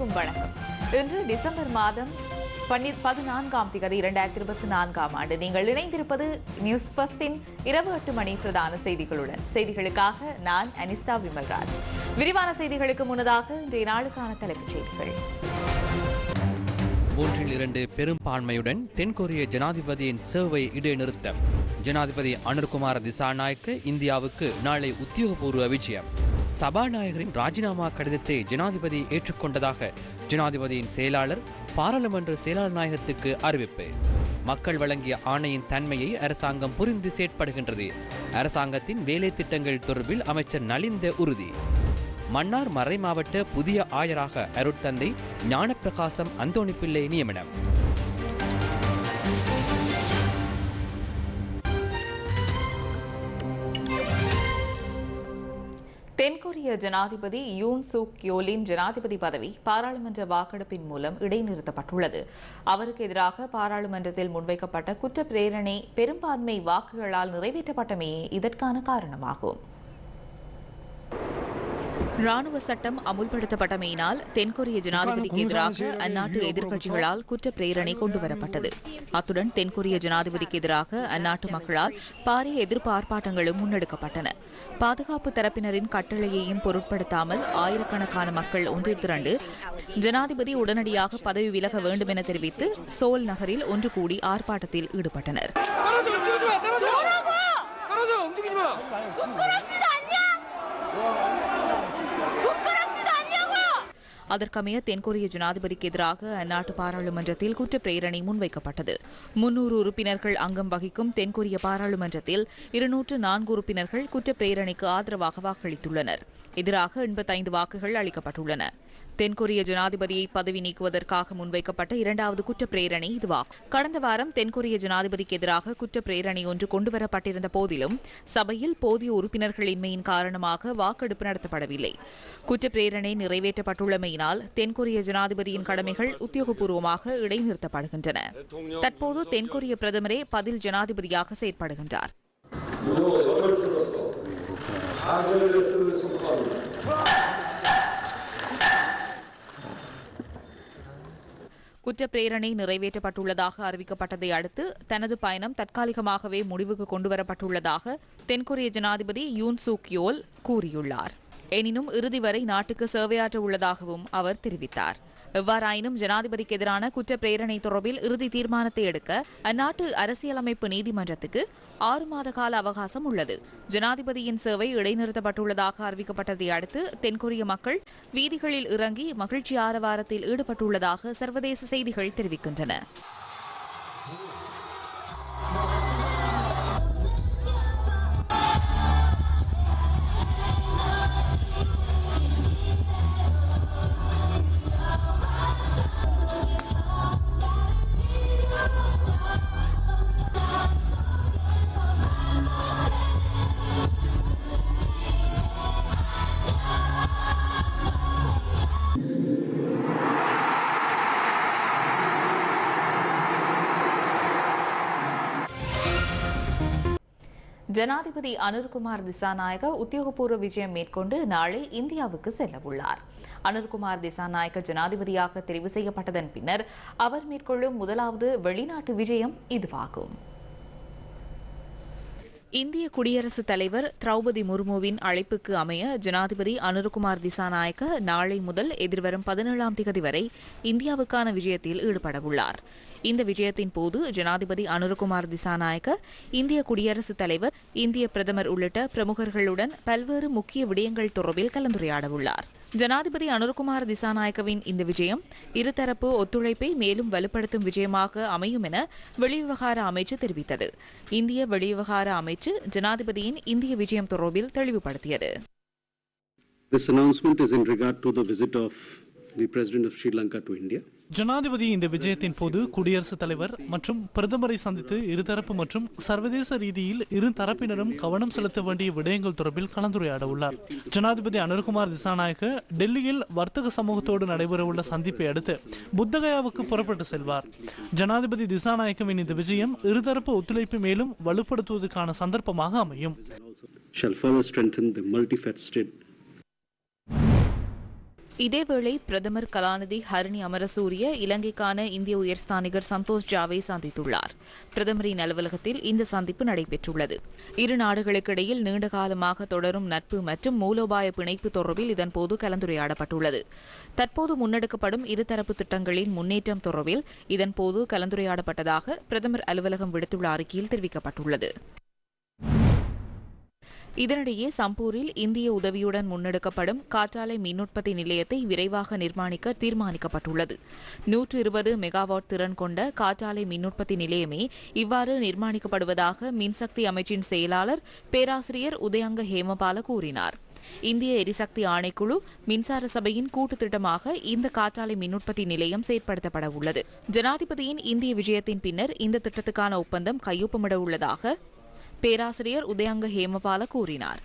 அனைவருக்கும் வணக்கம். இன்று டிசம்பர் மாதம் பன்னி பதினான்காம் திகதி இரண்டாயிரத்தி இருபத்தி நான்காம் ஆண்டு நீங்கள் இணைந்திருப்பது நியூஸ் பஸ்டின் இரவு எட்டு மணி பிரதான செய்திகளுடன். செய்திகளுக்காக நான் அனிஸ்டா விமல்ராஜ். விரிவான செய்திகளுக்கு முன்னதாக இன்றைய நாளுக்கான தலைப்புச் செய்திகள். மூன்றில் இரண்டு பெரும்பான்மையுடன் தென்கொரிய ஜனாதிபதியின் சேவை இடைநிறுத்தம். ஜனாதிபதி அனுர்குமார் திசாநாயக்கு இந்தியாவுக்கு நாளை உத்தியோகபூர்வ விஜயம். சபாநாயகரின் ராஜினாமா கடிதத்தை ஜனாதிபதி ஏற்றுக்கொண்டதாக ஜனாதிபதியின் செயலாளர் பாராளுமன்ற செயலாளர் நாயகத்துக்கு அறிவிப்பு. மக்கள் வழங்கிய ஆணையின் தன்மையை அரசாங்கம் புரிந்து செயற்படுகின்றது. அரசாங்கத்தின் வேலை திட்டங்கள் தொடர்பில் அமைச்சர் நலிந்த உறுதி. மன்னார் மறைமாவட்ட புதிய ஆயராக அருட்தந்தை ஞானப்பிரகாசம் அந்தோணிப்பிள்ளை நியமனம். தென்கொரிய ஜனாதிபதி யூன் சூக் யோலின் ஜனாதிபதி பதவி பாராளுமன்ற வாக்கெடுப்பின் மூலம் இடைநிறுத்தப்பட்டுள்ளது. அவருக்கு எதிராக பாராளுமன்றத்தில் முன்வைக்கப்பட்ட குற்ற பிரேரணை பெரும்பான்மை வாக்குகளால் நிறைவேற்றப்பட்டமையே இதற்கான காரணமாகும். ராணுவ சட்டம் அமுல்படுத்தப்பட்டமையினால் தென்கொரிய ஜனாதிபதிக்கு எதிராக அந்நாட்டு எதிர்க்கட்சிகளால் குற்ற பிரேரணை கொண்டுவரப்பட்டது. அத்துடன் தென்கொரிய ஜனாதிபதிக்கு எதிராக அந்நாட்டு மக்களால் பாரிய எதிர்ப்பு ஆர்ப்பாட்டங்களும் முன்னெடுக்கப்பட்டன. பாதுகாப்பு தரப்பினரின் கட்டளையையும் பொருட்படுத்தாமல் ஆயிரக்கணக்கான மக்கள் ஒன்று திரண்டு ஜனாதிபதி உடனடியாக பதவி விலக வேண்டும் என தெரிவித்து சோல் நகரில் ஒன்று கூடி ஆர்ப்பாட்டத்தில் ஈடுபட்டனர். அதற்கமைய தென்கொரிய ஜனாதிபதிக்கு எதிராக அந்நாட்டு பாராளுமன்றத்தில் குற்றப்பிரேரணை முன்வைக்கப்பட்டது. முன்னூறு உறுப்பினர்கள் அங்கம் வகிக்கும் தென்கொரிய பாராளுமன்றத்தில் இருநூற்று நான்கு உறுப்பினர்கள் குற்றப்பிரேரணைக்கு ஆதரவாக வாக்களித்துள்ளனர். எதிராக எண்பத்தைந்து வாக்குகள் அளிக்கப்பட்டுள்ளன. தென்கொரிய ஜனாதிபதியை பதவி நீக்குவதற்காக முன்வைக்கப்பட்ட இரண்டாவது குற்றப்பிரேரணை இதுவாகும். கடந்த வாரம் தென்கொரிய ஜனாதிபதிக்கு எதிராக குற்றப்பிரேரணை ஒன்று கொண்டுவரப்பட்டிருந்த போதிலும் சபையில் போதிய உறுப்பினர்களின்மையின் காரணமாக வாக்கெடுப்பு நடத்தப்படவில்லை. குற்றப்பிரேரணை நிறைவேற்றப்பட்டுள்ளமையினால் தென்கொரிய ஜனாதிபதியின் கடமைகள் உத்தியோகபூர்வமாக இடைநிறுத்தப்படுகின்றன. தற்போது தென்கொரிய பிரதமரே பதில் ஜனாதிபதியாக செயற்படுகின்றார். குற்றப்பிரேரணை நிறைவேற்றப்பட்டுள்ளதாக அறிவிக்கப்பட்டதை அடுத்து தனது பயணம் தற்காலிகமாகவே முடிவுக்கு கொண்டுவரப்பட்டுள்ளதாக தென்கொரிய ஜனாதிபதி யூன் சூக்யோல் கூறியுள்ளார். எனினும் இறுதி வரை நாட்டுக்கு சேவையாற்ற உள்ளதாகவும் அவர் தெரிவித்தார். எவ்வாறாயினும் ஜனாதிபதிக்கு எதிரான குற்ற பிரேரணை தொடர்பில் இறுதி தீர்மானத்தை எடுக்க அந்நாட்டு அரசியலமைப்பு நீதிமன்றத்துக்கு ஆறு மாத கால அவகாசம் உள்ளது. ஜனாதிபதியின் சேவை இடைநிறுத்தப்பட்டுள்ளதாக அறிவிக்கப்பட்டதை அடுத்து தென்கொரிய மக்கள் வீதிகளில் இறங்கி மகிழ்ச்சி ஆரவாரத்தில் ஈடுபட்டுள்ளதாக சர்வதேச செய்திகள் தெரிவிக்கின்றன. ஜனாதிபதி அனுர்குமார் திசாநாயக உத்தியோகபூர்வ விஜயம் மேற்கொண்டு நாளை இந்தியாவுக்கு செல்லவுள்ளார். அனுர்குமார் திசாநாயக ஜனாதிபதியாக தெரிவு செய்யப்பட்டதன் பின்னர் அவர் மேற்கொள்ளும் முதலாவது வெளிநாட்டு விஜயம் இதுவாகும். இந்திய குடியரசுத் தலைவர் திரௌபதி முர்முவின் அழைப்புக்கு அமைய ஜனாதிபதி அனுர்குமார் திசாநாயக்க நாளை முதல் எதிர்வரும் பதினேழாம் திகதி வரை இந்தியாவுக்கான விஜயத்தில் ஈடுபடவுள்ளார். இந்த விஜயத்தின் போது ஜனாதிபதி அனுரகுமார் திசாநாயக்க இந்திய குடியரசுத் தலைவர் இந்திய பிரதமர் உள்ளிட்ட பிரமுகர்களுடன் பல்வேறு முக்கிய விடயங்கள் தொடர்பில் கலந்துரையாடவுள்ளார். ஜனாதிபதி அனுர்குமார் திசாநாயக்கவின் இந்த விஜயம் இருதரப்பு ஒத்துழைப்பை மேலும் வலுப்படுத்தும் விஜயமாக அமையும் என வெளிவிவகார அமைச்சு தெரிவித்தது. இந்திய வெளிவிவகார அமைச்சு ஜனாதிபதியின் இந்திய விஜயம் தொடர்பில் தெளிவுபடுத்தியது. This announcement is in regard to the visit of the President of Sri Lanka to India. ஜனாதிபதி இந்த விஜயத்தின் போது குடியரசுத் தலைவர் மற்றும் பிரதமரை சந்தித்து இருதரப்பு மற்றும் சர்வதேச ரீதியில் இரு தரப்பினரும் கவனம் செலுத்த வேண்டிய விடயங்கள் தொடர்பில் கலந்துரையாட உள்ளார் ஜனாதிபதி அனுர்குமார் திசாநாயக்க டெல்லியில் வர்த்தக சமூகத்தோடு நடைபெறவுள்ள சந்திப்பை அடுத்து புத்தகயாவுக்கு புறப்பட்டு செல்வார். ஜனாதிபதி திசாநாயக்கவின் இந்த விஜயம் இருதரப்பு ஒத்துழைப்பு மேலும் வலுப்படுத்துவதற்கான சந்தர்ப்பமாக அமையும். இதேவேளை பிரதமர் கலாநிதி ஹரணி அமரசூரிய இலங்கைக்கான இந்திய உயர்ஸ்தானிகர் சந்தோஷ் ஜாவை சந்தித்துள்ளார். பிரதமரின் அலுவலகத்தில் இந்த சந்திப்பு நடைபெற்றுள்ளது. இரு நாடுகளுக்கிடையில் நீண்ட காலமாக தொடரும் நட்பு மற்றும் மூலோபாய பிணைப்பு தொடர்பில் இதன்போது கலந்துரையாடப்பட்டுள்ளது. தற்போது முன்னெடுக்கப்படும் இருதரப்பு திட்டங்களின் முன்னேற்றம் தொடர்பில் இதன்போது கலந்துரையாடப்பட்டதாக பிரதமர் அலுவலகம் விடுத்துள்ள அறிக்கையில் தெரிவிக்கப்பட்டுள்ளது. இதனிடையே சம்பூரில் இந்திய உதவியுடன் முன்னெடுக்கப்படும் காற்றாலை மின் உற்பத்தி நிலையத்தை விரைவாக நிர்மாணிக்க தீர்மானிக்கப்பட்டுள்ளது. நூற்று இருபது மெகாவாட் திறன் கொண்ட காற்றாலை மின் உற்பத்தி நிலையமே இவ்வாறு நிர்மாணிக்கப்படுவதாக மின்சக்தி அமைச்சின் செயலாளர் பேராசிரியர் உதயங்க ஹேமபால கூறினார். இந்திய எரிசக்தி ஆணைக்குழு மின்சார சபையின் கூட்டு திட்டமாக இந்த காற்றாலை மின் உற்பத்தி நிலையம் செயற்படுத்தப்பட உள்ளது. ஜனாதிபதியின் இந்திய விஜயத்தின் பின்னர் இந்த திட்டத்துக்கான ஒப்பந்தம் கையொப்பமிட உள்ளதாக பேராசிரியர் உதயங்க ஹேமபால கூறினார்.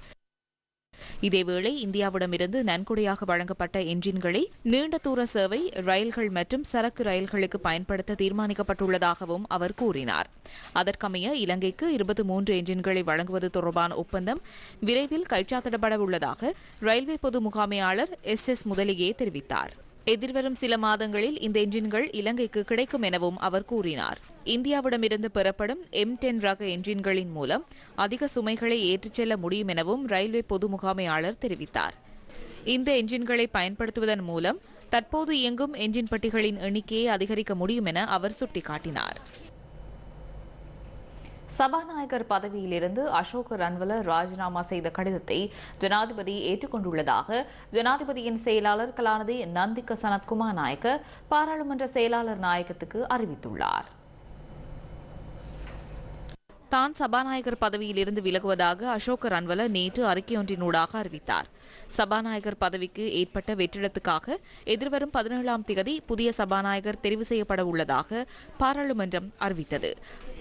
இதேவேளை இந்தியாவிடமிருந்து நன்கொடையாக வழங்கப்பட்ட என்ஜின்களை நீண்ட தூர சேவை ரயில்கள் மற்றும் சரக்கு ரயில்களுக்கு பயன்படுத்த தீர்மானிக்கப்பட்டுள்ளதாகவும் அவர் கூறினார். அதற்கமைய இலங்கைக்கு இருபத்தி மூன்று என்ஜின்களை வழங்குவது தொடர்பான ஒப்பந்தம் விரைவில் கைச்சாத்திடப்பட உள்ளதாக ரயில்வே பொது முகாமையாளர் எஸ் எஸ் முதலியே தெரிவித்தார். எதிர்வரும் சில மாதங்களில் இந்த என்ஜின்கள் இலங்கைக்கு கிடைக்கும் எனவும் அவர் கூறினார். இந்தியாவிடமிருந்து பெறப்படும் எம் டென் ரக என்ஜின்களின் மூலம் அதிக சுமைகளை ஏற்றிச் செல்ல முடியும் எனவும் ரயில்வே பொது முகாமையாளர் தெரிவித்தார். இந்த என்ஜின்களை பயன்படுத்துவதன் மூலம் தற்போது இயங்கும் என்ஜின் பட்டிகளின் எண்ணிக்கையை அதிகரிக்க முடியும் என அவர் சுட்டிக்காட்டினார். சபாநாயகர் பதவியிலிருந்து அசோக் ரன்வல ராஜினாமா செய்த கடிதத்தை ஜனாதிபதி ஏற்றுக்கொண்டுள்ளதாக ஜனாதிபதியின் செயலாளர் கலாநிதி நந்திக சனத்குமார் நாயக்க பாராளுமன்ற செயலாளர் நாயகத்துக்கு அறிவித்துள்ளார். தான் சபாநாயகர் பதவியிலிருந்து விலகுவதாக அசோக் ரன்வல நேற்று அறிக்கையொன்றினூடாக அறிவித்தார். சபாநாயகர் பதவிக்கு ஏற்பட்ட வெற்றிடத்துக்காக எதிர்வரும் பதினேழாம் தேதி புதிய சபாநாயகர் தெரிவு செய்யப்பட உள்ளதாக பாராளுமன்றம் அறிவித்தது.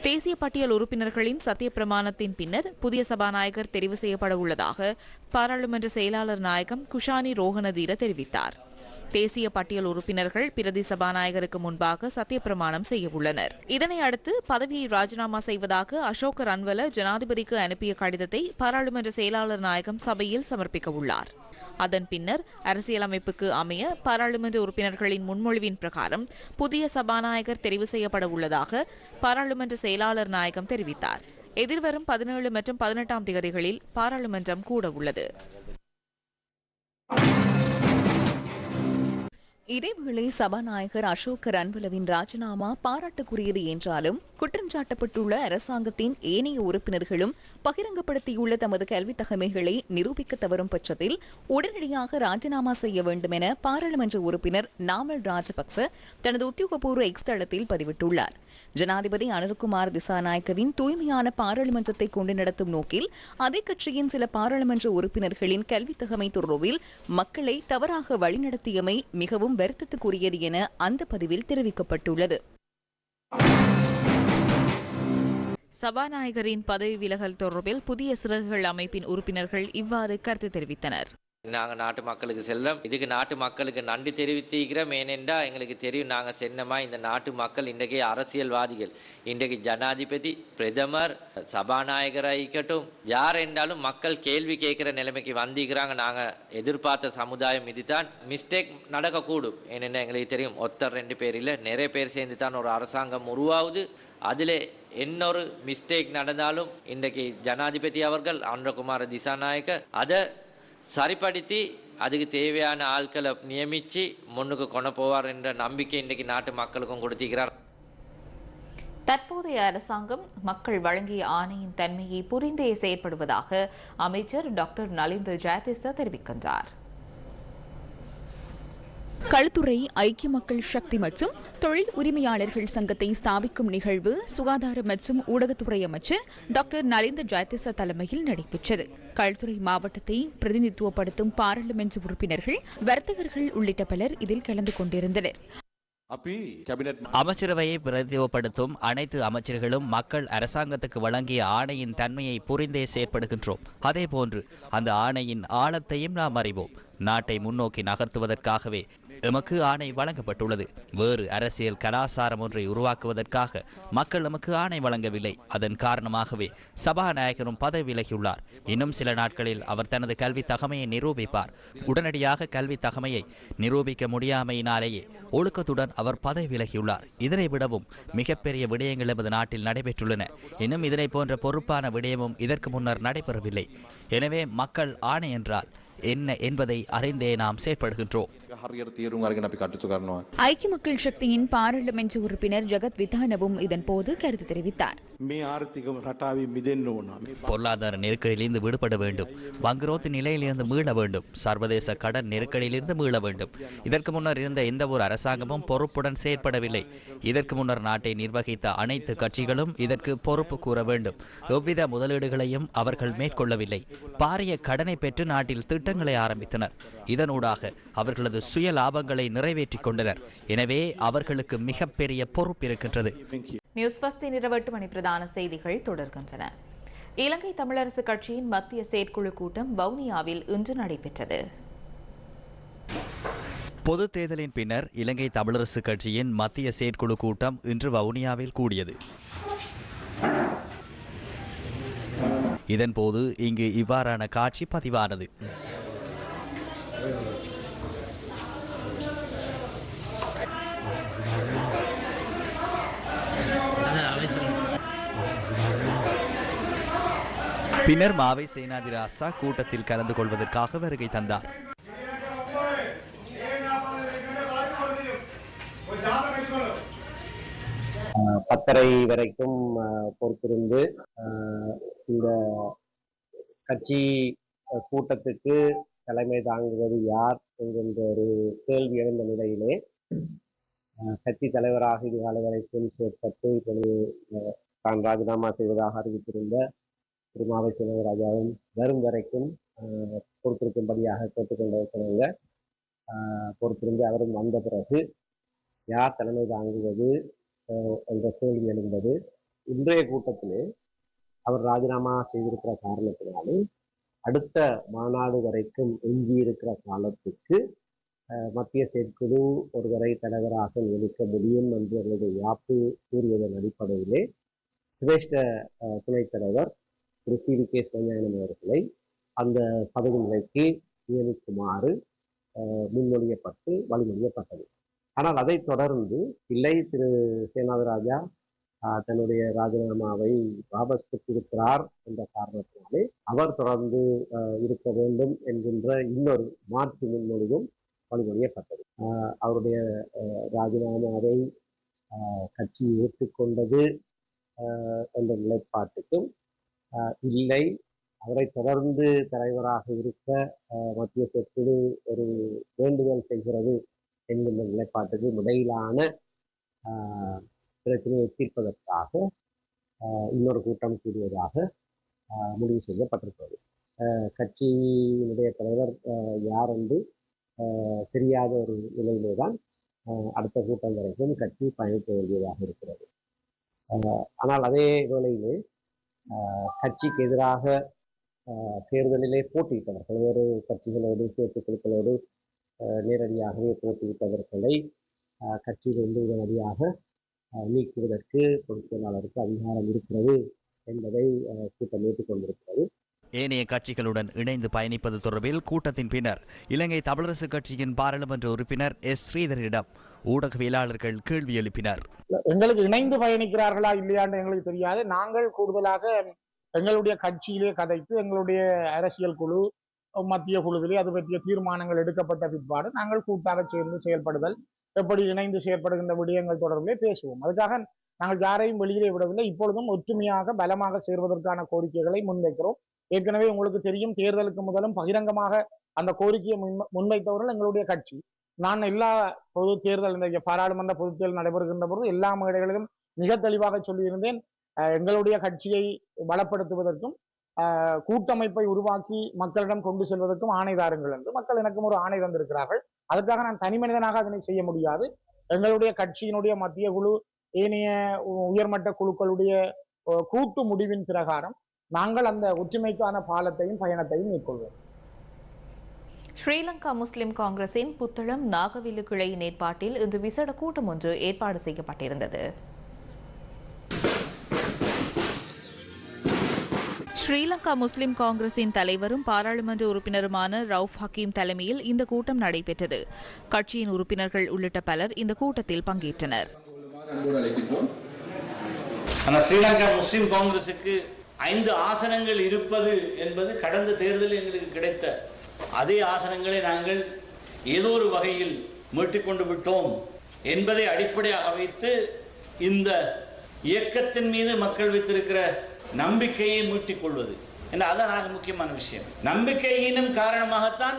தேசிய பட்டியல் உறுப்பினர்களின் சத்தியப்பிரமாணத்தின் பின்னர் புதிய சபாநாயகர் தெரிவு செய்யப்பட உள்ளதாக பாராளுமன்ற செயலாளர் நாயகம் குஷானி ரோஹனதீர தெரிவித்தார். தேசிய பட்டியல் உறுப்பினர்கள் பிரதி சபாநாயகருக்கு முன்பாக சத்தியப்பிரமாணம் செய்ய உள்ளனர். இதனை அடுத்து பதவியை ராஜினாமா செய்வதாக அசோக் ரன்வல ஜனாதிபதிக்கு அனுப்பிய கடிதத்தை பாராளுமன்ற செயலாளர் நாயகம் சபையில் சமர்ப்பிக்க உள்ளார். அதன் பின்னர் அரசியலமைப்புக்கு அமைய பாராளுமன்ற உறுப்பினர்களின் முன்மொழிவின் பிரகாரம் புதிய சபாநாயகர் தெரிவு செய்யப்பட உள்ளதாக பாராளுமன்ற செயலாளர் நாயகம் தெரிவித்தார். எதிர்வரும் பதினேழு மற்றும் பதினெட்டாம் தேதிகளில் பாராளுமன்றம் கூட உள்ளது. இதேவேளை சபாநாயகர் அசோக் ரன்வலவின் ராஜினாமா பாராட்டுக்குரியது என்றாலும் குற்றஞ்சாட்டப்பட்டுள்ள அரசாங்கத்தின் ஏனைய உறுப்பினர்களும் பகிரங்கப்படுத்தியுள்ள தமது கல்வித் தகமைகளை நிரூபிக்க தவறும் பட்சத்தில் உடனடியாக ராஜினாமா செய்ய வேண்டும் என பாராளுமன்ற உறுப்பினர் நாமல் ராஜபக்ச தனது உத்தியோகபூர்வ எக்ஸ் தளத்தில் பதிவிட்டுள்ளார். ஜனாதிபதி அனுர்குமார் திசாநாயக்கவின் தூய்மையான பாராளுமன்றத்தை கொண்டு நடத்தும் நோக்கில் அதே கட்சியின் சில பாராளுமன்ற உறுப்பினர்களின் கல்வித் தகமை தொடர்பில் மக்களை தவறாக வழிநடத்தியமை மிகவும் வருத்தத்துக்குரியது என அந்த பதிவில் தெரிவிக்கப்பட்டுள்ளது. சபாநாயகரின் பதவி விலகல் தொடர்பில் புதிய சிறகுகள் அமைப்பின் உறுப்பினர்கள் இவ்வாறு கருத்து தெரிவித்தனர். நாங்கள் நாட்டு மக்களுக்கு செல்லும். இதுக்கு நாட்டு மக்களுக்கு நன்றி தெரிவித்திருக்கிறோம் ஏனென்றா எங்களுக்கு தெரியும் நாங்கள் சென்னமா இந்த நாட்டு மக்கள் இன்றைக்கு அரசியல்வாதிகள். இன்றைக்கு ஜனாதிபதி பிரதமர் சபாநாயகராக இருக்கட்டும் யார் என்றாலும் மக்கள் கேள்வி கேட்குற நிலைமைக்கு வந்திருக்கிறாங்க. நாங்கள் எதிர்பார்த்த சமுதாயம் இதுதான். மிஸ்டேக் நடக்கக்கூடும். ஏனென்னா எங்களுக்கு தெரியும் ஒத்தர் ரெண்டு பேர் இல்லை. நிறைய பேர் சேர்ந்து தான் ஒரு அரசாங்கம் உருவாகுது. அதில் இன்னொரு மிஸ்டேக் நடந்தாலும் இன்றைக்கு ஜனாதிபதி அவர்கள் அன்றகுமார திசாநாயக்க அதை சரிப்படுத்தி அதுக்கு தேவையான ஆட்களை நியமித்து முன்னுக்கு கொண்டு போவார் என்ற நம்பிக்கை இன்றைக்கு நாட்டு மக்களுக்கும் கொடுத்திருக்கிறார். தற்போதைய அரசாங்கம் மக்கள் வழங்கிய ஆணையின் தன்மையை புரிந்தே செயற்படுவதாக அமைச்சர் டாக்டர் நலிந்த ஜெயதிச தெரிவிக்கின்றார். களுத்துறை ஐக்கிய மக்கள் சக்தி மற்றும் தொழில் உரிமையாளர்கள் சங்கத்தை ஸ்தாபிக்கும் நிகழ்வு சுகாதார மற்றும் ஊடகத்துறை அமைச்சர் டாக்டர் நலிந்த ஜெயதிச தலைமையில் நடைபெற்றது. களுத்துறை மாவட்டத்தை பிரதிநிதித்துவப்படுத்தும் பாராளுமன்ற உறுப்பினர்கள் வர்த்தகர்கள் உள்ளிட்ட பலர் இதில் கலந்து கொண்டிருந்தனர். அமைச்சரவையை பிரதிநிதித்துவப்படுத்தும் அனைத்து அமைச்சர்களும் மக்கள் அரசாங்கத்துக்கு வழங்கிய ஆணையின் தன்மையை புரிந்தே செயற்படுகின்றோம். அதேபோன்று அந்த ஆணையின் ஆழத்தையும் நாம் அறிவோம். நாட்டை முன்னோக்கி நகர்த்துவதற்காகவே எமக்கு ஆணை வழங்கப்பட்டுள்ளது. வேறு அரசியல் கலாசாரம் ஒன்றை உருவாக்குவதற்காக மக்கள் எமக்கு ஆணை வழங்கவில்லை. அதன் காரணமாகவே சபாநாயகரும் பதவி விலகியுள்ளார் இன்னும் சில நாட்களில் அவர் தனது கல்வி தகமையை நிரூபிப்பார். உடனடியாக கல்வி தகமையை நிரூபிக்க முடியாமையினாலேயே ஒழுக்கத்துடன் அவர் பதவி விலகியுள்ளார் இதனை விடவும் மிகப்பெரிய விடயங்கள் எமது நாட்டில் நடைபெற்றுள்ளன. இன்னும் இதனை போன்ற பொறுப்பான விடயமும் இதற்கு முன்னர் நடைபெறவில்லை. எனவே மக்கள் ஆணை என்றால் என்ன என்பதை அறிந்தே நாம் செயற்படுகின்றோம். ஐக்கிய மக்கள் சக்தியின் பாராளுமன்ற உறுப்பினர் ஜெகத் விதானவும் இதன் போது கருத்து தெரிவித்தார். பொருளாதார நெருக்கடியிலிருந்து விடுபட வேண்டும். வங்குரோத்து நிலையிலிருந்து மீள வேண்டும். சர்வதேச கடன் நெருக்கடியிலிருந்து மீள வேண்டும். இதற்கு முன்னர் இருந்த எந்த ஒரு அரசாங்கமும் பொறுப்புடன் செயற்படவில்லை. இதற்கு முன்னர் நாட்டை நிர்வகித்த அனைத்து கட்சிகளும் இதற்கு பொறுப்பு கூற வேண்டும். எவ்வித முதலீடுகளையும் அவர்கள் மேற்கொள்ளவில்லை. பாரிய கடனை பெற்று நாட்டில் திட்ட திட்டங்களை ஆரம்பித்தனர். இதனூடாக அவர்களது சுய லாபங்களை நிறைவேற்றிக் கொண்டனர். எனவே அவர்களுக்கு மிகப்பெரிய பொறுப்பு இருக்கின்றது. நியூஸ் இரவு எட்டு மணி பிரதான செய்திகள் தொடர்கின்றன. இலங்கை தமிழரசு கட்சியின் மத்திய செயற்குழு கூட்டம் வவுனியாவில் இன்று நடைபெற்றது. பொது தேர்தலின் பின்னர் இலங்கை தமிழரசு கட்சியின் மத்திய செயற்குழு கூட்டம் இன்று வவுனியாவில் கூடியது. இதன்போது இங்கு இவ்வாறான காட்சி பதிவானது. பின்னர் மாவை சேனாதிராசா கூட்டத்தில் கலந்து கொள்வதற்காக வருகை தந்தார். பத்தரை வரைக்கும் அஹ், பொறுத்திருந்து அஹ், இந்த கட்சி கூட்டத்துக்கு தலைமை தாங்குவது யார் என்கின்ற ஒரு கேள்வி எழுந்த நிலையிலே கட்சி தலைவராக இதுகால வரைக்கும் செயற்பட்டு இப்பொழுது தான் ராஜினாமா செய்வதாக அறிவித்திருந்த திருமாவை சிவராஜாவும் வரும் வரைக்கும் அஹ், பொறுத்திருக்கும்படியாக கேட்டுக்கொண்டிருக்கிறவங்க பொறுத்திருந்து அவரும் வந்த பிறகு யார் தலைமை தாங்குவது என்ற கேள்வி எழுந்தது. இன்றைய கூட்டத்திலே அவர் ராஜினாமா செய்திருக்கிற காரணத்தினாலே அடுத்த மாநாடு வரைக்கும் எஞ்சியிருக்கிற காலத்துக்கு மத்திய செயற்குழு ஒருவரை தலைவராக நியமிக்க முடியும் என்று அவரது யாப்பு கூறியதன் அடிப்படையிலே சிரேஷ்ட துணைத் தலைவர் Thiru C. V. K. Sivagnanam அவர்களை அந்த பதவி நிலைக்கு நியமிக்குமாறு முன்மொழியப்பட்டு வழிமொழியப்பட்டது. ஆனால் அதைத் தொடர்ந்து இல்லை திரு. சேனாதராஜா தன்னுடைய ராஜினாமாவை வாபஸ் பெற்றிருக்கிறார் என்ற காரணத்தினாலே அவர் தொடர்ந்து இருக்க வேண்டும் என்கின்ற இன்னொரு மாற்று முன்மொழிவும் வழிமொழியப்பட்டது அவருடைய ராஜினாமாவை கட்சி ஏற்றுக்கொண்டது என்ற நிலைப்பாட்டுக்கும் இல்லை. அவரை தொடர்ந்து தலைவராக இருக்க மத்திய செயற்குழு ஒரு வேண்டுகோள் செய்கிறது என்கின்ற நிலைப்பாட்டுக்கு இடையிலான பிரச்சனையை தீர்ப்பதற்காக இன்னொரு கூட்டம் கூடியதாக முடிவு செய்யப்பட்டிருக்கிறது. கட்சியினுடைய தலைவர் யார் என்று தெரியாத ஒரு நிலையிலே தான் அடுத்த கூட்டம் வரைக்கும் கட்சி பயணிக்க வேண்டியதாக இருக்கிறது. ஆனால் அதே வேளையிலே கட்சிக்கு எதிராக தேர்தலிலே போட்டியிட்டவர்கள் வேறு கட்சிகளோடு சேர்த்து குழுக்களோடு நேரடியாகவே போட்டியிட்டவர்களை கட்சியிலிருந்து உடனடியாக நீக்குவதற்கு பொதுச் செயலாளருக்கு அதிகாரம் இருக்கிறது என்பதை கூட்டம் ஏற்றுக்கொண்டிருக்கிறது ஏனைய கட்சிகளுடன் இணைந்து பயணிப்பது தொடர்பில் கூட்டத்தின் பின்னர் இலங்கை தமிழரசு கட்சியின் பாராளுமன்ற உறுப்பினர் எஸ். ஸ்ரீதரிடம் ஊடகவியலாளர்கள் கேள்வி எழுப்பினர். எங்களுக்கு இணைந்து பயணிக்கிறார்களா இல்லையான்னு எங்களுக்கு தெரியாது. நாங்கள் கூடுதலாக எங்களுடைய கட்சியிலே கதைத்து எங்களுடைய அரசியல் குழு மத்திய குழுவிலே அது பற்றிய தீர்மானங்கள் எடுக்கப்பட்ட பிற்பாடு நாங்கள் கூட்டாக சேர்ந்து செயல்படுதல் எப்படி இணைந்து செயற்படுகின்ற விடயங்கள் தொடர்பிலே பேசுவோம். அதுக்காக நாங்கள் யாரையும் வெளியிலே விடவில்லை. இப்பொழுதும் ஒற்றுமையாக பலமாக சேர்வதற்கான கோரிக்கைகளை முன்வைக்கிறோம். ஏற்கனவே உங்களுக்கு தெரியும் தேர்தலுக்கு முதலும் பகிரங்கமாக அந்த கோரிக்கையை முன்வைத்தவர்கள் எங்களுடைய கட்சி. நான் எல்லா பொது தேர்தல் இந்த பாராளுமன்ற பொதுத் தேர்தல் நடைபெறுகின்ற பொழுது எல்லா மேடைகளிலும் மிக தெளிவாக சொல்லியிருந்தேன் எங்களுடைய கட்சியை பலப்படுத்துவதற்கும் கூட்டமைப்பை உருவாக்கி மக்களிடம் கொண்டு செல்வதற்கும் ஆணை தாருங்கள் என்று. மக்கள் எனக்கும் ஒரு ஆணை தந்திருக்கிறார்கள். அதற்காக நான் தனி மனிதனாக அதனை செய்ய முடியாது. எங்களுடைய கட்சியினுடைய மத்திய குழு ஏனைய உ- உயர்மட்ட குழுக்களுடைய கூட்டு முடிவின் பிரகாரம் நாங்கள் அந்த ஒற்றுமைக்கான பாலத்தையும் பயணத்தையும் மேற்கொள்வோம். ஸ்ரீலங்கா முஸ்லிம் காங்கிரசின் புத்தளம் நாகவில்லு கிளை ஏற்பாட்டில் இன்று விசேட கூட்டம் ஒன்று ஏற்பாடு செய்யப்பட்டிருந்தது. ஸ்ரீலங்கா முஸ்லிம் காங்கிரசின் தலைவரும் பாராளுமன்ற உறுப்பினருமான ரவுப் ஹக்கீம் தலைமையில் இந்த கூட்டம் நடைபெற்றது. கட்சியின் உறுப்பினர்கள் உள்ளிட்ட பலர் இந்த கூட்டத்தில் பங்கேற்றனர். ஆனால் ஸ்ரீலங்கா முஸ்லிம் காங்கிரசுக்கு ஐந்து ஆசனங்கள் இருப்பது என்பது கடந்த தேர்தலில் எங்களுக்கு கிடைத்த அதே ஆசனங்களை நாங்கள் ஏதோ ஒரு வகையில் மீட்டிக்கொண்டு விட்டோம் என்பதை அடிப்படையாக வைத்து இந்த இயக்கத்தின் மீது மக்கள் வைத்திருக்கிற நம்பிக்கையை மீட்டிக் கொள்வது என்ற அதான் ஆக முக்கியமான விஷயம். நம்பிக்கையினும் காரணமாகத்தான்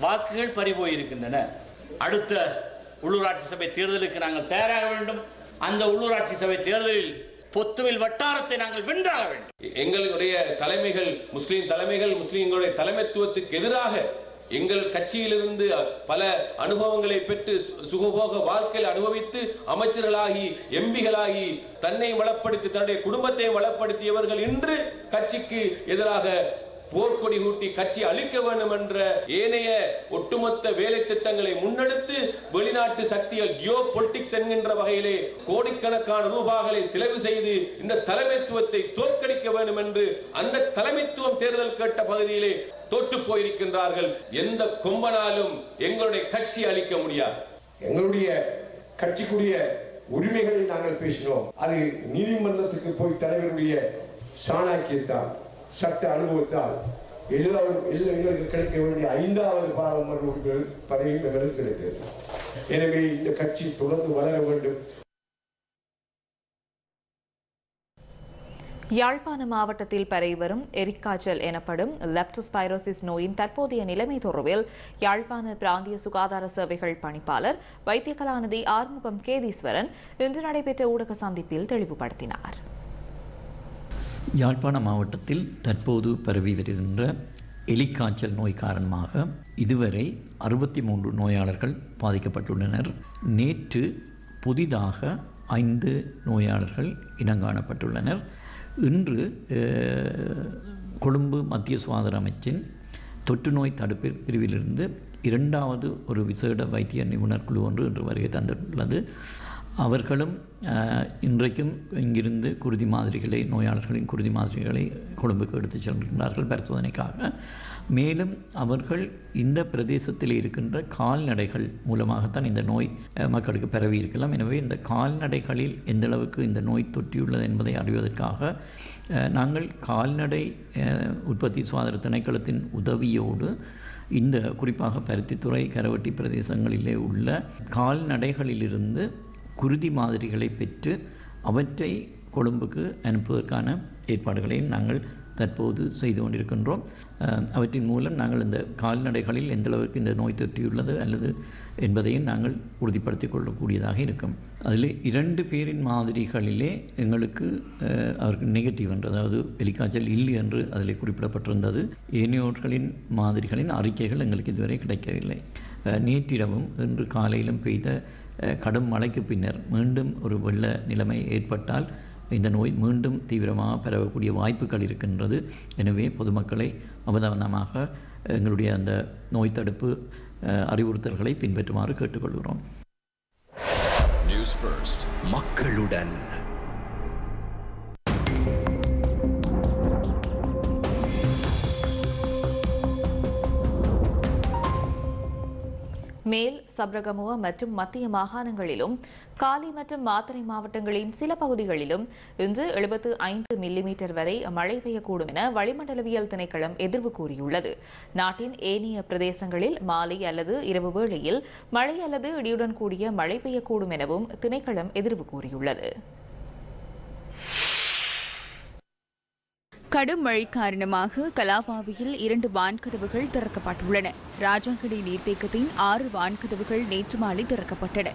வாக்குகள் பறிபோயிருக்கின்றன. அடுத்த உள்ளூராட்சி சபை தேர்தலுக்கு நாங்கள் தயாராக வேண்டும். அந்த உள்ளூராட்சி சபை தேர்தலில் பொத்துவில் வட்டாரத்தை நாங்கள் வென்றாக வேண்டும். எங்களுடைய தலைமைகள் முஸ்லீம் தலைமைகள் முஸ்லீம்களுடைய தலைமைத்துவத்துக்கு எதிராக எங்கள் கட்சியிலிருந்து பல அனுபவங்களை பெற்று சுகபோக வாழ்க்கையில் அனுபவித்து அமைச்சர்களாகி எம்பிகளாகி தன்னை வளப்படுத்தி தன்னுடைய குடும்பத்தை வளப்படுத்தியவர்கள் இன்று கட்சிக்கு எதிராக போர்க்கொடி கூட்டி கட்சி அழிக்க வேண்டும் என்ற ஏனைய ஒட்டுமொத்த வேலை திட்டங்களை முன்னெடுத்து வெளிநாட்டு சக்திகள் ஜியோ பொலிட்டிக்ஸ் என்கின்ற வகையிலே கோடிக்கணக்கான ரூபாய்களை செலவு செய்து இந்த தலைமைத்துவத்தை தோற்கடிக்க வேண்டும் என்று அந்த தலைமைத்துவம் தேர்தல் கேட்ட பகுதியிலே தோற்று போயிருக்கின்றார்கள். எந்த கொம்பனாலும் எங்களுடைய கட்சி அளிக்க முடியாது. எங்களுடைய கட்சிக்குரிய உரிமைகளை நாங்கள் பேசினோம். அது நீதிமன்றத்துக்கு போய் தலைவருடைய சாணாக்கியத்தான். சட்ட அனுபவத்தால் எல்லாரும் எல்லா எங்களுக்கு கிடைக்க வேண்டிய ஐந்தாவது பாராளுமன்ற உறுப்பினர் பதவியும் எங்களுக்கு கிடைத்தது. எனவே இந்த கட்சி தொடர்ந்து வளர வேண்டும். யாழ்ப்பாண மாவட்டத்தில் பரவிவரும் எரிக்காய்ச்சல் எனப்படும் லெப்டோஸ்பைரோசிஸ் நோயின் தற்போதைய நிலைமை தொடர்பில் யாழ்ப்பாண பிராந்திய சுகாதார சேவைகள் பணிப்பாளர் வைத்தியகலாநிதி ஆறுமுகம் கேதீஸ்வரன் இன்று நடைபெற்ற ஊடக சந்திப்பில் தெளிவுபடுத்தினார். யாழ்ப்பாண மாவட்டத்தில் தற்போது பரவி வருகின்ற எலிக்காய்ச்சல் நோய் காரணமாக இதுவரை அறுபத்தி மூன்று நோயாளர்கள் பாதிக்கப்பட்டுள்ளனர். நேற்று புதிதாக ஐந்து நோயாளர்கள் இனங்காணப்பட்டுள்ளனர். இன்று கொழும்பு மத்திய சுகாதார அமைச்சின் தொற்று நோய் தடுப்பு பிரிவிலிருந்து இரண்டாவது ஒரு விசேட வைத்திய நிபுணர் குழு ஒன்று இன்று வருகை தந்துள்ளது. அவர்களும் இன்றைக்கும் இங்கிருந்து குருதி மாதிரிகளை நோயாளர்களின் குருதி மாதிரிகளை கொழும்புக்கு எடுத்து செல்கின்றார்கள் பரிசோதனைக்காக. மேலும் அவர்கள் இந்த பிரதேசத்தில் இருக்கின்ற கால்நடைகள் மூலமாகத்தான் இந்த நோய் மக்களுக்கு பரவி இருக்கலாம். எனவே இந்த கால்நடைகளில் எந்த அளவுக்கு இந்த நோய் தொற்றியுள்ளது என்பதை அறிவதற்காக நாங்கள் கால்நடை உற்பத்தி சுகாதார திணைக்களத்தின் உதவியோடு இந்த குறிப்பாக பருத்தித்துறை கரவட்டி பிரதேசங்களிலே உள்ள கால்நடைகளிலிருந்து குருதி மாதிரிகளை பெற்று அவற்றை கொழும்புக்கு அனுப்புவதற்கான ஏற்பாடுகளையும் நாங்கள் தற்போது செய்து கொண்டிருக்கின்றோம். அவற்றின் மூலம் நாங்கள் இந்த கால்நடைகளில் எந்தளவுக்கு இந்த நோய் தொற்றியுள்ளது அல்லது என்பதையும் நாங்கள் உறுதிப்படுத்திக் கொள்ளக்கூடியதாக இருக்கும். அதில் இரண்டு பேரின் மாதிரிகளிலே எங்களுக்கு அவருக்கு நெகட்டிவ் என்று அதாவது வெளிக்காய்ச்சல் இல்லை என்று அதில் குறிப்பிடப்பட்டிருந்தது. ஏனையோர்களின் மாதிரிகளின் அறிக்கைகள் எங்களுக்கு இதுவரை கிடைக்கவில்லை. நேற்றிரவும் இன்று காலையிலும் பெய்த கடும் மழைக்கு பின்னர் மீண்டும் ஒரு வெள்ள நிலைமை ஏற்பட்டால் இந்த நோய் மீண்டும் தீவிரமாக பரவக்கூடிய வாய்ப்புகள் இருக்கின்றது. எனவே பொதுமக்களை அவதானமாக எங்களுடைய அந்த நோய் தடுப்பு அறிவுறுத்தல்களை பின்பற்றுமாறு கேட்டுக்கொள்கிறோம். நியூஸ் ஃபர்ஸ்ட் மக்களுடன் மேல் சப்ரகமுவ மற்றும் மத்திய மாகாணங்களிலும் காலி மற்றும் மாத்தறை மாவட்டங்களின் சில பகுதிகளிலும் இன்று எழுபத்து ஐந்து மில்லிமீட்டர் வரை மழை பெய்யக்கூடும் என வளிமண்டலவியல் திணைக்களம் எதிர்வு கூறியுள்ளது. நாட்டின் ஏனைய பிரதேசங்களில் மாலை அல்லது இரவு வேளையில் மழை அல்லது இடியுடன் கூடிய மழை பெய்யக்கூடும் எனவும் திணைக்களம் எதிர்வு கூறியுள்ளது. கடும் மழை காரணமாக கலாபாவியில் இரண்டு வான்கதவுகள் திறக்கப்பட்டுள்ளன. ராஜாங்கடி நீர்த்தேக்கத்தின் ஆறு வான்கதவுகள் நேற்று மாலை திறக்கப்பட்டன.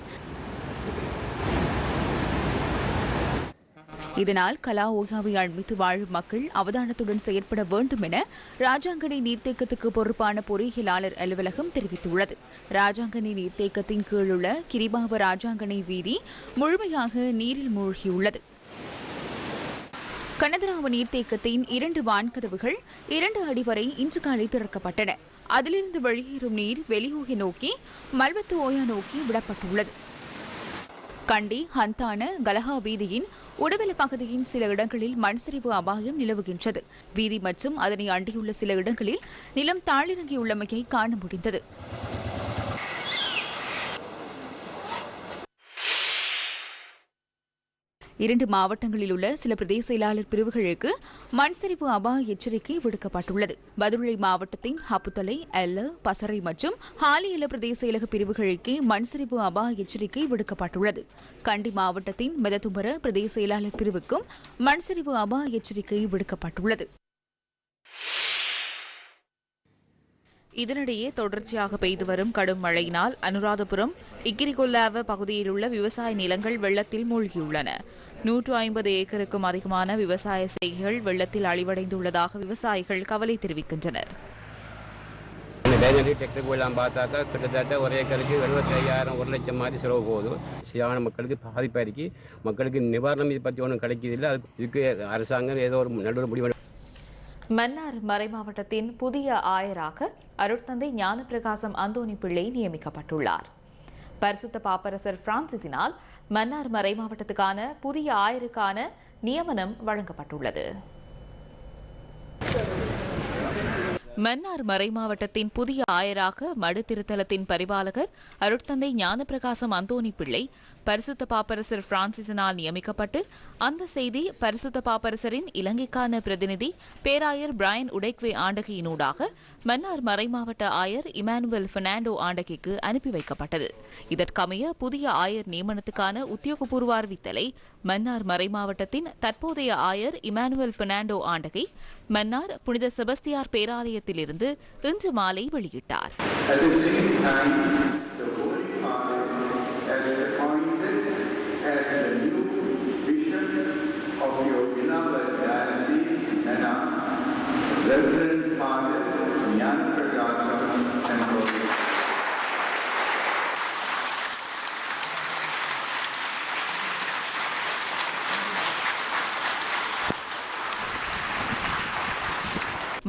இதனால் கலா ஓயாவை அண்மித்து வாழும் மக்கள் அவதானத்துடன் செயற்பட வேண்டும் என ராஜாங்கனி நீர்த்தேக்கத்துக்கு பொறுப்பான பொறியியலாளர் அலுவலகம் தெரிவித்துள்ளது. ராஜாங்கனி நீர்த்தேக்கத்தின் கீழுள்ள கிரிபாவ ராஜாங்கனை வீதி முழுமையாக நீரில் மூழ்கியுள்ளது. கனதராவ நீர்த்தேக்கத்தின் இரண்டு வான்கதவுகள் இரண்டு அடி வரை இன்று காலை திறக்கப்பட்டன. அதிலிருந்து வெளியேறும் நீர் வெளியோகி நோக்கி மல்வத்து ஓயா நோக்கி விடப்பட்டுள்ளது. கண்டி ஹந்தான கலஹா வீதியின் உடவெளி பகுதியின் சில இடங்களில் மண் சரிவு அபாயம் நிலவுகின்றது. வீதி மற்றும் அதனை அண்டியுள்ள சில இடங்களில் நிலம் தாழிறங்கியுள்ளமையை காண முடிந்தது. இரண்டு மாவட்டங்களில் உள்ள சில பிரதேச செயலாளர் பிரிவுகளுக்கு மண் சரிவு அபாய எச்சரிக்கை விடுக்கப்பட்டுள்ளது. பதுளை மாவட்டத்தின் ஹப்புத்தலை எல்ல பசறை மற்றும் ஹாலியல பிரதேச செயலக பிரிவுகளுக்கு மண் சரிவு அபாய எச்சரிக்கை விடுக்கப்பட்டுள்ளது. கண்டி மாவட்டத்தின் மெததும்பர பிரதேச செயலாளர் பிரிவுக்கும் மண் சரிவு அபாய எச்சரிக்கை விடுக்கப்பட்டுள்ளது. இதனிடையே தொடர்ச்சியாக பெய்து வரும் கடும் மழையினால் அனுராதபுரம் இக்கிரிகொல்லாவ பகுதியில் உள்ள விவசாய நிலங்கள் வெள்ளத்தில் மூழ்கியுள்ளன. நூற்று ஐம்பது ஏக்கருக்கும் அதிகமான விவசாய செய்கைகள் வெள்ளத்தில் அழிவடைந்துள்ளதாக விவசாயிகள் கவலை தெரிவிக்கின்றனர். டைனரி டெக்டருக்கு எல்லாம் பார்த்தாக்கா கிட்டத்தட்ட ஒரு ஏக்கருக்கு எழுபத்தி ஐயாயிரம் ஒரு லட்சம் மாதிரி செலவு போகுது. சரியான மக்களுக்கு பாதிப்பாக இருக்கு மக்களுக்கு நிவாரணம் இதை பற்றி ஒன்றும் கிடைக்கிதில்லை அது இதுக்கு அரசாங்கம் ஏதோ ஒரு நடுவர் முடிவு மன்னார் மறைமாவட்டத்தின் புதிய ஆயராக அருட்தந்தை ஞானப்பிரகாசம் அந்தோணி பிள்ளை நியமிக்கப்பட்டுள்ளார். பரிசுத்த பாப்பரசர் பிரான்சிஸினால் மன்னார் மறை மாவட்டத்துக்கான புதிய ஆயருக்கான நியமனம் வழங்கப்பட்டுள்ளது. மன்னார் மறை மாவட்டத்தின் புதிய ஆயராக மடு திருத்தலத்தின் பரிபாலகர் அருட்தந்தை ஞானபிரகாசம் அந்தோணி பிள்ளை பரிசுத்த பாப்பரசர் பிரான்சிஸினால் நியமிக்கப்பட்டு அந்த செய்தி பரிசுத்த பாப்பரசரின் இலங்கைக்கான பிரதிநிதி பேராயர் பிரையன் உடைக்வே ஆண்டகையினூடாக மன்னார் மறைமாவட்ட ஆயர் இமானுவல் பெர்னாண்டோ ஆண்டகைக்கு அனுப்பி வைக்கப்பட்டது. இதற்கமைய புதிய ஆயர் நியமனத்துக்கான உத்தியோகபூர்வ அறிவித்தலை மன்னார் மறைமாவட்டத்தின் தற்போதைய ஆயர் இமானுவல் பெர்னாண்டோ ஆண்டகை மன்னார் புனித செபஸ்தியார் பேராலயத்திலிருந்து இன்று மாலை வெளியிட்டார்.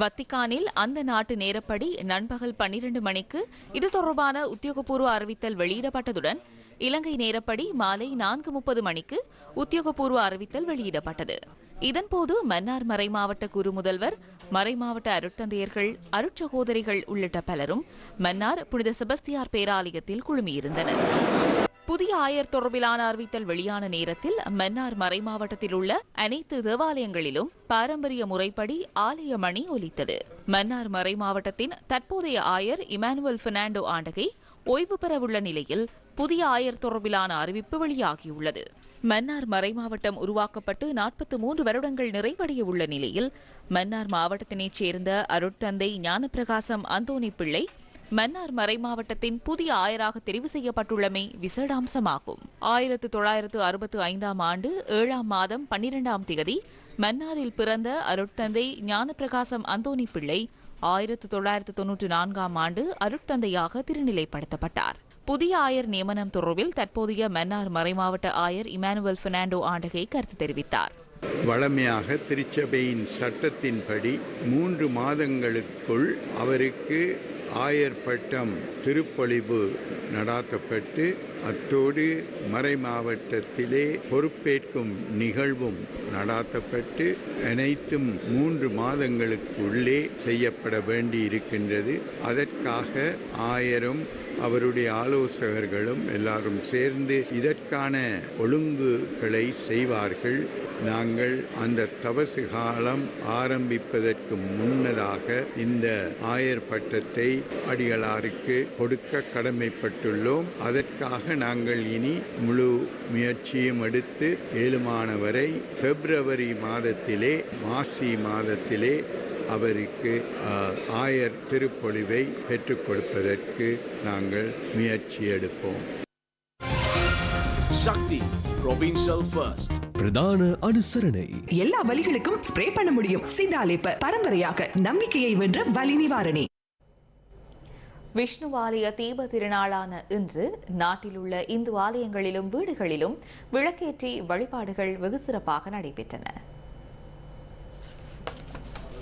வத்திக்கானில் அந்த நாட்டு நேரப்படி நண்பகல் பன்னிரண்டு மணிக்கு இது தொடர்பான உத்தியோகபூர்வ அறிவித்தல் வெளியிடப்பட்டதுடன் இலங்கை நேரப்படி மாலை நான்கு முப்பது மணிக்கு உத்தியோகபூர்வ அறிவித்தல் வெளியிடப்பட்டது. இதன்போது மன்னார் மறைமாவட்ட குரு முதல்வர் மறைமாவட்ட அருட்தந்தையர்கள் அருட்சகோதரிகள் உள்ளிட்ட பலரும் மன்னார் புனித செபஸ்தியார் பேராலயத்தில் குழுமியிருந்தனர். புதிய ஆயர் தொடர்பிலான அறிவித்தல் வெளியான நேரத்தில் மன்னார் மறைமாவட்டத்தில் உள்ள அனைத்து தேவாலயங்களிலும் பாரம்பரிய முறைப்படி ஆலய மணி ஒலித்தது. மன்னார் மறைமாவட்டத்தின் தற்போதைய ஆயர் இமானுவல் பெர்னாண்டோ ஆண்டகை ஓய்வு பெறவுள்ள நிலையில் புதிய ஆயர் தொடர்பிலான அறிவிப்பு வெளியாகியுள்ளது. மன்னார் மறைமாவட்டம் உருவாக்கப்பட்டு நாற்பத்தி மூன்று வருடங்கள் நிறைவடைய உள்ள நிலையில் மன்னார் மாவட்டத்தினைச் சேர்ந்த அருட்தந்தை ஞானப்பிரகாசம் அந்தோணி பிள்ளை மன்னார் மறைமாவட்டத்தின் புதிய ஆயராக தெரிவு செய்யப்பட்டுள்ளமை விசேடாம்சமாகும். ஆயிரத்து தொள்ளாயிரத்து அறுபத்து ஐந்தாம் ஆண்டு ஏழாம் மாதம் பன்னிரெண்டாம் திகதி மன்னாரில் பிறந்த அருட்தந்தை ஞானப்பிரகாசம் அந்தோணி பிள்ளை ஆயிரத்து தொள்ளாயிரத்து தொன்னூற்று நான்காம் ஆண்டு அருட்தந்தையாக திருநிலைப்படுத்தப்பட்டார். புதிய ஆயர் நியமனம் தொடர்பில் தற்போதைய மன்னார் மறைமாவட்ட ஆயர் இமானுவல் பெர்னாண்டோ ஆண்டகை கருத்து தெரிவித்தார். வழமையாக திருச்சபையின் சட்டத்தின்படி மூன்று மாதங்களுக்குள் அவருக்கு ஆயர் பட்டம் திருப்பொழிவு நடாத்தப்பட்டு அத்தோடு மறை மாவட்டத்திலே பொறுப்பேற்கும் நிகழ்வும் நடாத்தப்பட்டு அனைத்தும் மூன்று மாதங்களுக்குள்ளே செய்யப்பட வேண்டி இருக்கின்றது அதற்காக ஆயரும் அவருடைய ஆலோசகர்களும் எல்லாரும் சேர்ந்து இதற்கான ஒழுங்குகளை செய்வார்கள். நாங்கள் அந்த தவசு காலம் ஆரம்பிப்பதற்கு முன்னதாக இந்த ஆயர் பட்டத்தை அடிகளாருக்கு கொடுக்க கடமைப்பட்டுள்ளோம். அதற்காக நாங்கள் இனி முழு முயற்சியும் எடுத்து ஏழுமானவரை பிப்ரவரி மாதத்திலே மாசி மாதத்திலே அவருக்கு ஆயர் திருப்பொழிவை பெற்றுக் கொடுப்பதற்கு நாங்கள் முயற்சி எடுப்போம். சக்தி ஃபர்ஸ்ட் பிரதான அனுசரணை. எல்லா வலிகளுக்கும் ஸ்ப்ரே பண்ண முடியும். சிந்தாலேப்ப பரம்பரையாக நம்பிக்கையை வென்ற வலி நிவாரணி. விஷ்ணுவாலய தீப திருநாளான இன்று நாட்டில் உள்ள இந்து ஆலயங்களிலும் வீடுகளிலும் விளக்கேற்றி வழிபாடுகள் வெகு சிறப்பாக நடைபெற்றன.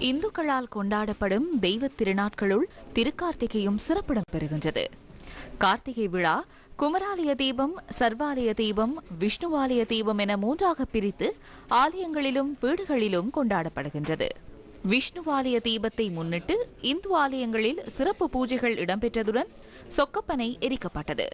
இந்துக்களால் கொண்டாடப்படும் தெய்வத் திருநாட்களுள் திருக்கார்த்திகையும் சிறப்பிடம் பெறுகின்றது. கார்த்திகை விழா குமராலய தீபம் சர்வாலய தீபம் விஷ்ணுவாலய தீபம் என மூன்றாக பிரித்து ஆலயங்களிலும் வீடுகளிலும் கொண்டாடப்படுகின்றது. விஷ்ணுவாலய தீபத்தை முன்னிட்டு இந்து ஆலயங்களில் சிறப்பு பூஜைகள் இடம்பெற்றதுடன் சொக்கப்பனை எரிக்கப்பட்டது.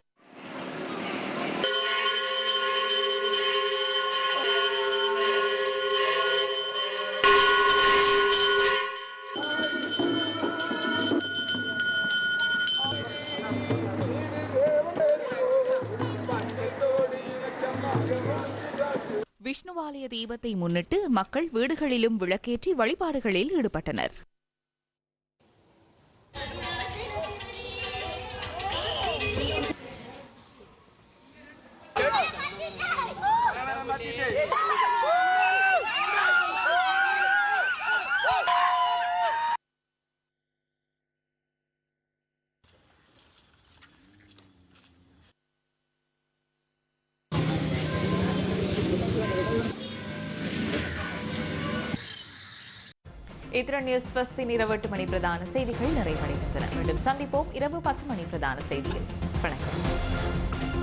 விஷ்ணுவாலய தீபத்தை முன்னிட்டு மக்கள் வீடுகளிலும் விளக்கேற்றி வழிபாடுகளில் ஈடுபட்டனர் இத்துடன் நியூஸ் பஸ்தின் இரவு எட்டு மணி பிரதான செய்திகள் நிறைவடைகின்றன. மீண்டும் சந்திப்போம் இரவு பத்து மணி பிரதான செய்தியில். வணக்கம்.